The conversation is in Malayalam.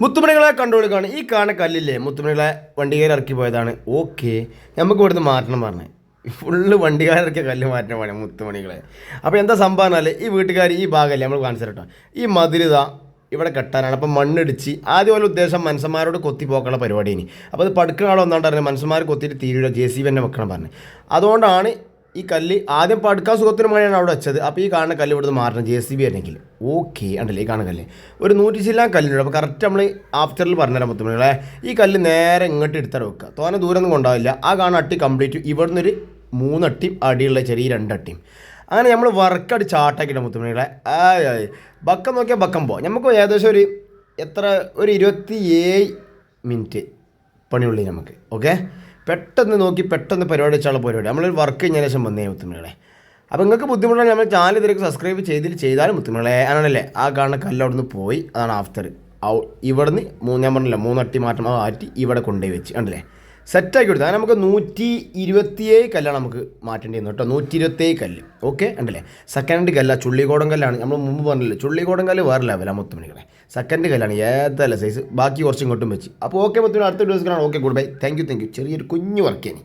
മുത്തുമണികളെ കണ്ടുകൊടുക്കുകയാണ് ഈ കാണ കല്ലില്ലേ? മുത്തുമണികളെ വണ്ടികാർ ഇറക്കി പോയതാണ്. ഓക്കെ. നമുക്ക് ഇവിടുന്ന് മാറ്റണം പറഞ്ഞേ. ഫുള്ള് വണ്ടികാരിറക്കിയ കല്ല് മാറ്റണം പറഞ്ഞു മുത്തുമണികളെ. അപ്പോൾ എന്താ സംഭവം ഈ വീട്ടുകാർ ഈ ഭാഗമല്ലേ നമ്മൾ കാണിച്ചു ഈ മതിലിത ഇവിടെ കെട്ടാനാണ്. അപ്പം മണ്ണിടിച്ച് ആദ്യം പോലെ ഉദ്ദേശം മനുഷ്യന്മാരോട് കൊത്തി പോക്കാനുള്ള പരിപാടി ഇനി അപ്പോൾ അത് പടുക്കുന്ന ആളോ ഒന്നാണ്ട് പറഞ്ഞു മനുഷ്യന്മാർ കൊത്തിയിട്ട് തീരുക ജെ സി ബി തന്നെ വെക്കണം പറഞ്ഞു. അതുകൊണ്ടാണ് ഈ കല്ല് ആദ്യം പടുക്കാൻ സുഖത്തിന് മഴയാണ് അവിടെ വെച്ചത്. അപ്പോൾ ഈ കാണുന്ന കല്ല് ഇവിടുന്ന് മാറണം ജെ സി ബി ആയിരുന്നെങ്കിൽ. ഓക്കെ ഉണ്ടല്ലേ ഈ കാണുന്ന കല്ല്. ഒരു നൂറ്റി ചില്ലാൻ കല്ലുണ്ട് അപ്പോൾ കറക്റ്റ് നമ്മൾ ആഫ്റ്ററിൽ പറഞ്ഞുതരാൻ പറ്റുമ്പോഴേ ഈ കല്ല് നേരെ ഇങ്ങോട്ട് എടുത്തിട്ട് വെക്കുക. തോനെ ദൂരം ഒന്നും കൊണ്ടാവില്ല ആ കാണുന്ന അട്ടി കംപ്ലീറ്റ് ഇവിടുന്ന് ഒരു മൂന്നട്ടിയും അടിയുള്ള ചെറിയ രണ്ടട്ടിയും. അങ്ങനെ നമ്മൾ വർക്കടി ചാട്ടാക്കിയിട്ട് മുത്തുമണികളെ ബക്കം നോക്കിയാൽ ബക്കം പോവാം. നമുക്ക് ഏകദേശം ഒരു എത്ര ഒരു ഇരുപത്തി ഏഴ് മിനിറ്റ് പണിയുള്ളി നമുക്ക്. ഓക്കെ പെട്ടെന്ന് നോക്കി പെട്ടെന്ന് പരിപാടി വെച്ചാൽ പരിപാടി. നമ്മളൊരു വർക്ക് കഴിഞ്ഞതിന് ശേഷം വന്നേ മുത്തുമണികളെ. അപ്പോൾ നിങ്ങൾക്ക് ബുദ്ധിമുട്ടാണ് നമ്മൾ ചാനൽ ഇതിലേക്ക് സബ്സ്ക്രൈബ് ചെയ്തിൽ ചെയ്താലും മുത്തുമണികളെ ആണല്ലേ? ആ കാണുന്ന കല്ല് അവിടെ നിന്ന് പോയി അതാണ് ആഫ്റ്റർ ഇവിടുന്ന് മൂന്ന് ഞാൻ പറഞ്ഞില്ല മൂന്നട്ടി മാറ്റം മാറ്റി ഇവിടെ കൊണ്ടുപോയി വെച്ച് കണ്ടില്ലേ? സെറ്റാക്കി കൊടുത്തു അങ്ങനെ നമുക്ക് നൂറ്റി ഇരുപത്തിയേഴ് കല്ലാണ് നമുക്ക് മാറ്റേണ്ടി വന്നു കേട്ടോ. നൂറ്റി ഇരുപത്തിയേഴ് കല്ല്. ഓക്കെ? ഉണ്ടല്ലേ സെക്കൻഡ് കല്ല ചുള്ളിക്കോടൻ കല്ലാണ്. നമ്മൾ മുമ്പ് പറഞ്ഞില്ല ചുള്ളിക്കോടൻ കല്ല് വേറെ ലെവലാണ് മൊത്തം മുത്തുമണികളെ സെക്കൻഡ് കല്ലാണ് ഏതല്ല സൈസ് ബാക്കി കുറച്ച് ഇങ്ങോട്ടും വെച്ച്. അപ്പോൾ ഓക്കെ മൊത്തം അടുത്ത ദിവസം okay good bye thank you thank you ചെറിയൊരു കുഞ്ഞു വർക്ക് ചെയ്യണേ